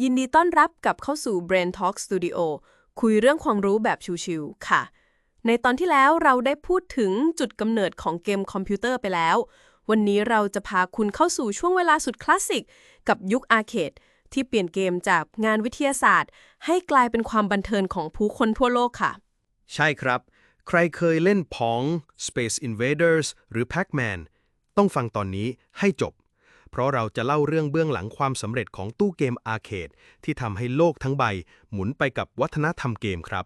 ยินดีต้อนรับกับเข้าสู่ Brain Talk Studio คุยเรื่องความรู้แบบชิวๆ ค่ะ ในตอนที่แล้วเราได้พูดถึงจุดกำเนิดของเกมคอมพิวเตอร์ไปแล้ว วันนี้เราจะพาคุณเข้าสู่ช่วงเวลาสุดคลาสสิก กับยุคอาร์เคดที่เปลี่ยนเกมจากงานวิทยาศาสตร์ ให้กลายเป็นความบันเทิงของผู้คนทั่วโลกค่ะ ใช่ครับ ใครเคยเล่นพอง Space Invaders หรือ Pac-Man ต้องฟังตอนนี้ให้จบ เพราะเราจะเล่าเรื่องเบื้องหลังความสำเร็จของตู้เกมอาร์เคดที่ทำให้โลกทั้งใบ หมุนไปกับวัฒนธรรมเกมครับ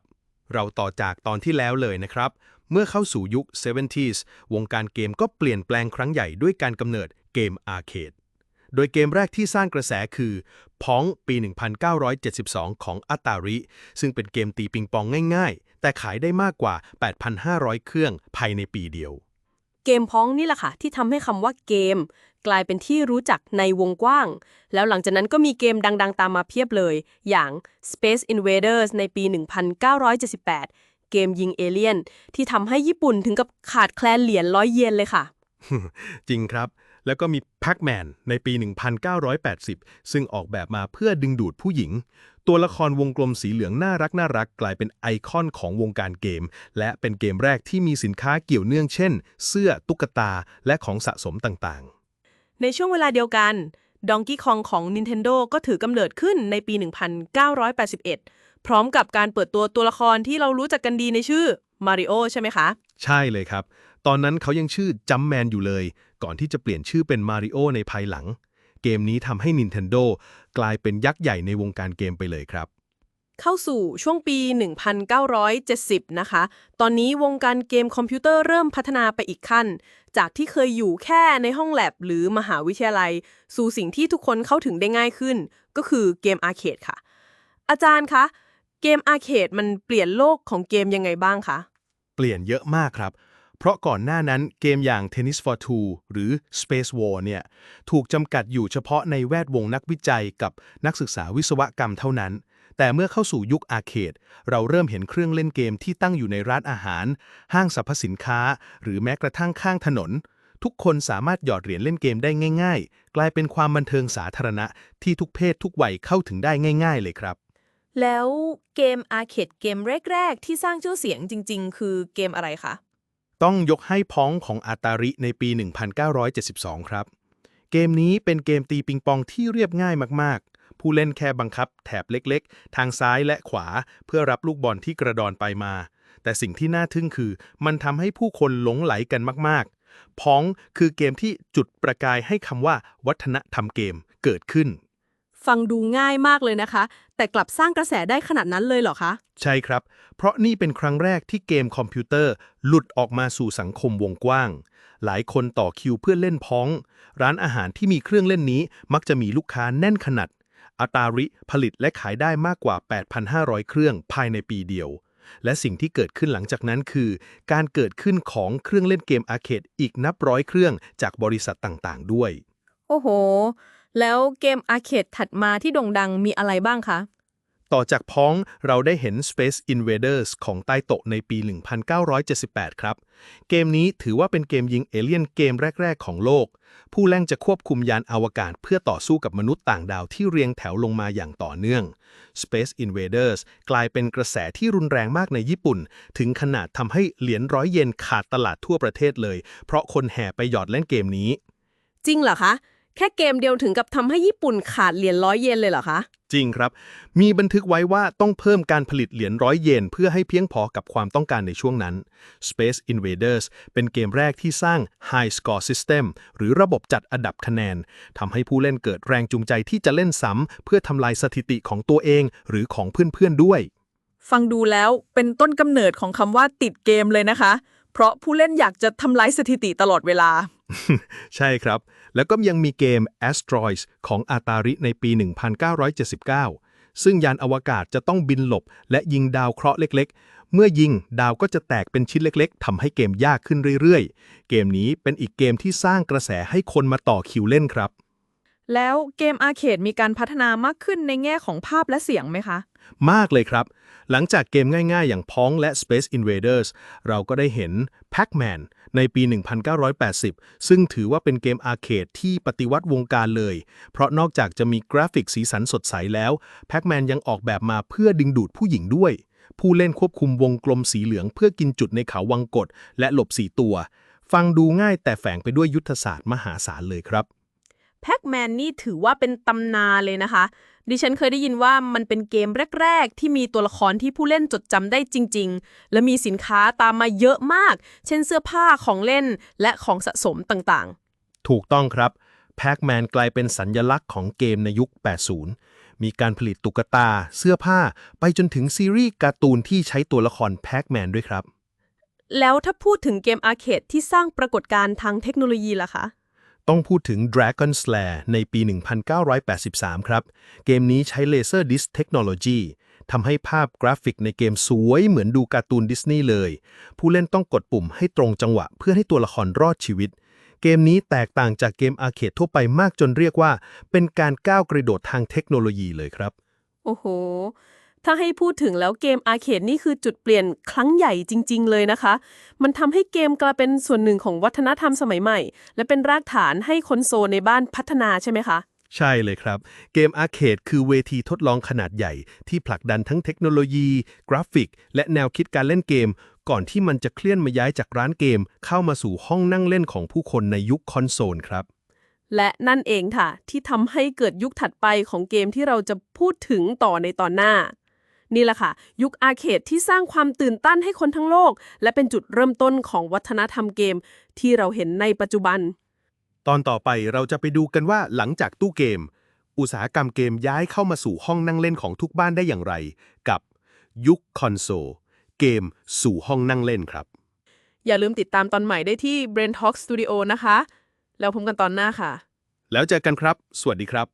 เราต่อจากตอนที่แล้วเลยนะครับ เมื่อเข้าสู่ยุค 70s วงการเกมก็เปลี่ยนแปลงครั้งใหญ่ด้วยการกำเนิดเกมอาร์เคดโดยเกมแรกที่สร้างกระแสคือพ้องปี 1972 ของอัตาริซึ่งเป็นเกมตีปิงปองง่าย ๆ แต่ขายได้มากกว่า 8,500 เครื่องภายในปีเดียว เกมพ้องนี่แหละค่ะ ที่ทำให้คำว่าเกม กลายเป็นที่รู้จักในวงกว้าง แล้วหลังจากนั้นก็มีเกมดังๆ ตามมาเพียบเลย อย่าง Space Invaders ในปี 1978 เกมยิงเอเลี่ยน ที่ทำให้ญี่ปุ่นถึงกับขาดแคลนเหรียญร้อยเยนเลยค่ะ จริงครับ แล้วก็มี Pac-Man ในปี 1980 ซึ่งออกแบบมาเพื่อดึงดูดผู้หญิง ตัวละครวงกลมสีเหลืองน่ารักน่ารักกลายเป็นไอคอนของวงการเกม และเป็นเกมแรกที่มีสินค้าเกี่ยวเนื่องเช่น เสื้อตุ๊กตาและของสะสมต่างในช่วงเวลาเดียวกัน Donkey Kong ของ Nintendo ก็ถือกำเนิดขึ้นในปี 1981 พร้อมกับการเปิดตัวตัวละครที่เรารู้จักกันดีในชื่อ Mario ใช่ไหมคะๆใช่เลยครับ ตอนนั้นเขายังชื่อจัมแมนอยู่เลย ก่อนที่จะเปลี่ยนชื่อเป็นมาริโอในภายหลัง เกมนี้ทำให้ Nintendo กลายเป็นยักษ์ใหญ่ในวงการเกมไปเลยครับ เข้าสู่ช่วงปี 1970 นะคะ ตอนนี้วงการเกมคอมพิวเตอร์เริ่มพัฒนาไปอีกขั้น จากที่เคยอยู่แค่ในห้องแลบหรือมหาวิทยาลัย สู่สิ่งที่ทุกคนเข้าถึงได้ง่ายขึ้น ก็คือเกมอาร์เคดค่ะ อาจารย์คะ เกมอาร์เคดมันเปลี่ยนโลกของเกมยังไงบ้างคะ เปลี่ยนเยอะมากครับ เพราะก่อนหน้านั้นเกมอย่าง Tennis for Two หรือ Space War เนี่ยถูกจำกัดอยู่เฉพาะในแวดวงนักวิจัยกับนักศึกษาวิศวกรรมเท่านั้น แต่เมื่อเข้าสู่ยุคอาร์เคดเราเริ่มเห็นเครื่องเล่นเกมที่ตั้งอยู่ในร้านอาหาร ห้างสรรพสินค้า หรือแม้กระทั่งข้างถนน ทุกคนสามารถหยอดเหรียญเล่นเกมได้ง่าย ๆ กลายเป็นความบันเทิงสาธารณะที่ทุกเพศทุกวัยเข้าถึงได้ง่าย ๆ เลยครับแล้วเกมอาร์เคดเกมแรก ๆ ที่สร้างชื่อเสียงจริง ๆ คือเกมอะไรคะ ต้องยกให้พ้องของอาตาริในปี 1972 ครับ เกมนี้เป็นเกมตีปิงปองที่เรียบง่ายมากๆ ผู้เล่นแค่บังคับแถบเล็กๆ ทางซ้ายและขวาเพื่อรับลูกบอลที่กระดอนไปมา แต่สิ่งที่น่าทึ่งคือ มันทำให้ผู้คนหลงไหลกันมากๆ พ้องคือเกมที่จุดประกายให้คำว่า วัฒนธรรมเกมเกิดขึ้น ฟังดูง่ายมากเลยนะคะ แต่กลับสร้างกระแสได้ขนาดนั้นเลยเหรอคะ ใช่ครับ เพราะนี่เป็นครั้งแรกที่เกมคอมพิวเตอร์ หลุดออกมาสู่สังคมวงกว้าง หลายคนต่อคิวเพื่อเล่นพ้อง ร้านอาหารที่มีเครื่องเล่นนี้มักจะมีลูกค้าแน่นขนาดอาตาริผลิตและขายได้มากกว่า 8,500 เครื่องภายในปีเดียว และสิ่งที่เกิดขึ้นหลังจากนั้นคือ การเกิดขึ้นของเครื่องเล่นเกมอาร์เคดอีกนับร้อยเครื่องจากบริษัทต่างๆ ด้วย โอ้โห แล้วเกมอาร์เคดถัดมาที่โด่งดังมีอะไรบ้างคะ ต่อจากพ้องเราได้เห็น Space Invaders ของใต้โตะในปี 1978 ครับ เกมนี้ถือว่าเป็นเกมยิงเอเลี่ยนเกมแรก ๆ ของโลก ผู้เล่นจะควบคุมยานอวกาศเพื่อต่อสู้กับมนุษย์ต่างดาวที่เรียงแถวลงมาอย่างต่อเนื่อง Space Invaders กลายเป็นกระแสที่รุนแรงมากในญี่ปุ่น ถึงขนาดทำให้เหรียญร้อยเยนขาดตลาดทั่วประเทศเลย เพราะคนแห่ไปหยอดเล่นเกมนี้ จริงเหรอคะ แค่เกมเดียวถึงกับทำให้ญี่ปุ่นขาดเหรียญร้อยเยนเลยเหรอคะ จริงครับ มีบันทึกไว้ว่าต้องเพิ่มการผลิตเหรียญร้อยเยนเพื่อให้เพียงพอกับความต้องการในช่วงนั้น Space Invaders เป็นเกมแรกที่สร้าง High Score System หรือระบบจัดอันดับคะแนนทำให้ผู้เล่นเกิดแรงจูงใจที่จะเล่นซ้ำเพื่อทำลายสถิติของตัวเองหรือของเพื่อนๆด้วย ฟังดูแล้วเป็นต้นกำเนิดของคำว่าติดเกมเลยนะคะ เพราะผู้เล่นอยากจะทำลายสถิติตลอดเวลา ใช่ครับ แล้วก็ยังมีเกม Asteroids ของอาตาริในปี 1979 ซึ่งยานอวกาศจะต้องบินหลบ และยิงดาวเคราะห์เล็ก ๆ เมื่อยิงดาวก็จะแตกเป็นชิ้นเล็ก ๆทำให้เกมยากขึ้นเรื่อย ๆ เกมนี้เป็นอีกเกมที่สร้างกระแสให้คนมาต่อคิวเล่นครับ แล้วเกมอาร์เคดมีการพัฒนามากขึ้นในแง่ของภาพและเสียงไหมคะ มากเลยครับ หลังจากเกมง่ายๆ อย่างพ้องและ Space Invaders เราก็ได้เห็น Pac-Man ในปี 1980 ซึ่งถือว่าเป็นเกมอาร์เคดที่ปฏิวัติวงการเลย เพราะนอกจากจะมีกราฟิกสีสันสดใสแล้วแพ็กแมนยังออกแบบมาเพื่อดึงดูดผู้หญิงด้วย ผู้เล่นควบคุมวงกลมสีเหลือง เพื่อกินจุดในเขาวังกดและหลบสีตัว ฟังดูง่ายแต่แฝงไปด้วยยุทธศาสตร์มหาศาลเลยครับ แพ็กแมนนี่ถือว่าเป็นตำนานเลยนะคะ ดิฉันเคยได้ยินว่ามันเป็นเกมแรก ๆ ที่มีตัวละครที่ผู้เล่นจดจำได้จริง ๆ และมีสินค้าตามมาเยอะมาก เช่นเสื้อผ้าของเล่นและของสะสมต่างถูกต้องครับแพ็กแมนกลายเป็นสัญญลักษณ์ของเกมในยุค 80 มีการผลิตตุ๊กตา เสื้อผ้า ไปจนถึงซีรีส์การ์ตูนที่ใช้ตัวละครแพ็กแมนด้วยครับๆแล้วถ้าพูดถึงเกมอาร์เคดที่สร้างปรากฏการณ์ทางเทคโนโลยีล่ะคะ ต้องพูดถึง Dragon Slayer ในปี 1983 ครับ เกมนี้ใช้ Laser Disc Technology ทำให้ภาพกราฟิกในเกมสวยเหมือนดูการ์ตูนดิสนีย์เลย ผู้เล่นต้องกดปุ่มให้ตรงจังหวะเพื่อให้ตัวละครรอดชีวิต เกมนี้แตกต่างจากเกมอาร์เคดทั่วไปมากจนเรียกว่า เป็นการก้าวกระโดดทางเทคโนโลยีเลยครับ โอ้โห ถ้าให้พูดถึงแล้วเกมอาร์เคดนี่คือจุดเปลี่ยนครั้งใหญ่จริง ๆ เลยนะคะ มันทำให้เกมกลายเป็นส่วนหนึ่งของวัฒนธรรมสมัยใหม่ และเป็นรากฐานให้คนโซในบ้านพัฒนาใช่ไหมคะใช่เลยครับ เกมอาร์เคดคือเวทีทดลองขนาดใหญ่ ที่ผลักดันทั้งเทคโนโลยี กราฟิก และแนวคิดการเล่นเกม ก่อนที่มันจะเคลื่อนมาย้ายจากร้านเกม เข้ามาสู่ห้องนั่งเล่นของผู้คนในยุคคอนโซลครับ และนั่นเองค่ะ ที่ทำให้เกิดยุคถัดไปของเกมที่เราจะพูดถึงต่อในตอนหน้า นี่แหละค่ะ ยุคอาร์เคดที่สร้างความตื่นตั้นให้คนทั้งโลก และเป็นจุดเริ่มต้นของวัฒนธรรมเกม ที่เราเห็นในปัจจุบัน ตอนต่อไปเราจะไปดูกันว่าหลังจากตู้เกม อุตสาหกรรมเกมย้ายเข้ามาสู่ห้องนั่งเล่นของทุกบ้านได้อย่างไร กับยุคคอนโซลเกมสู่ห้องนั่งเล่นครับ อย่าลืมติดตามตอนใหม่ได้ที่ Brain Talk Studio นะคะ แล้วพบกันตอนหน้าค่ะ แล้วเจอกันครับ สวัสดีครับ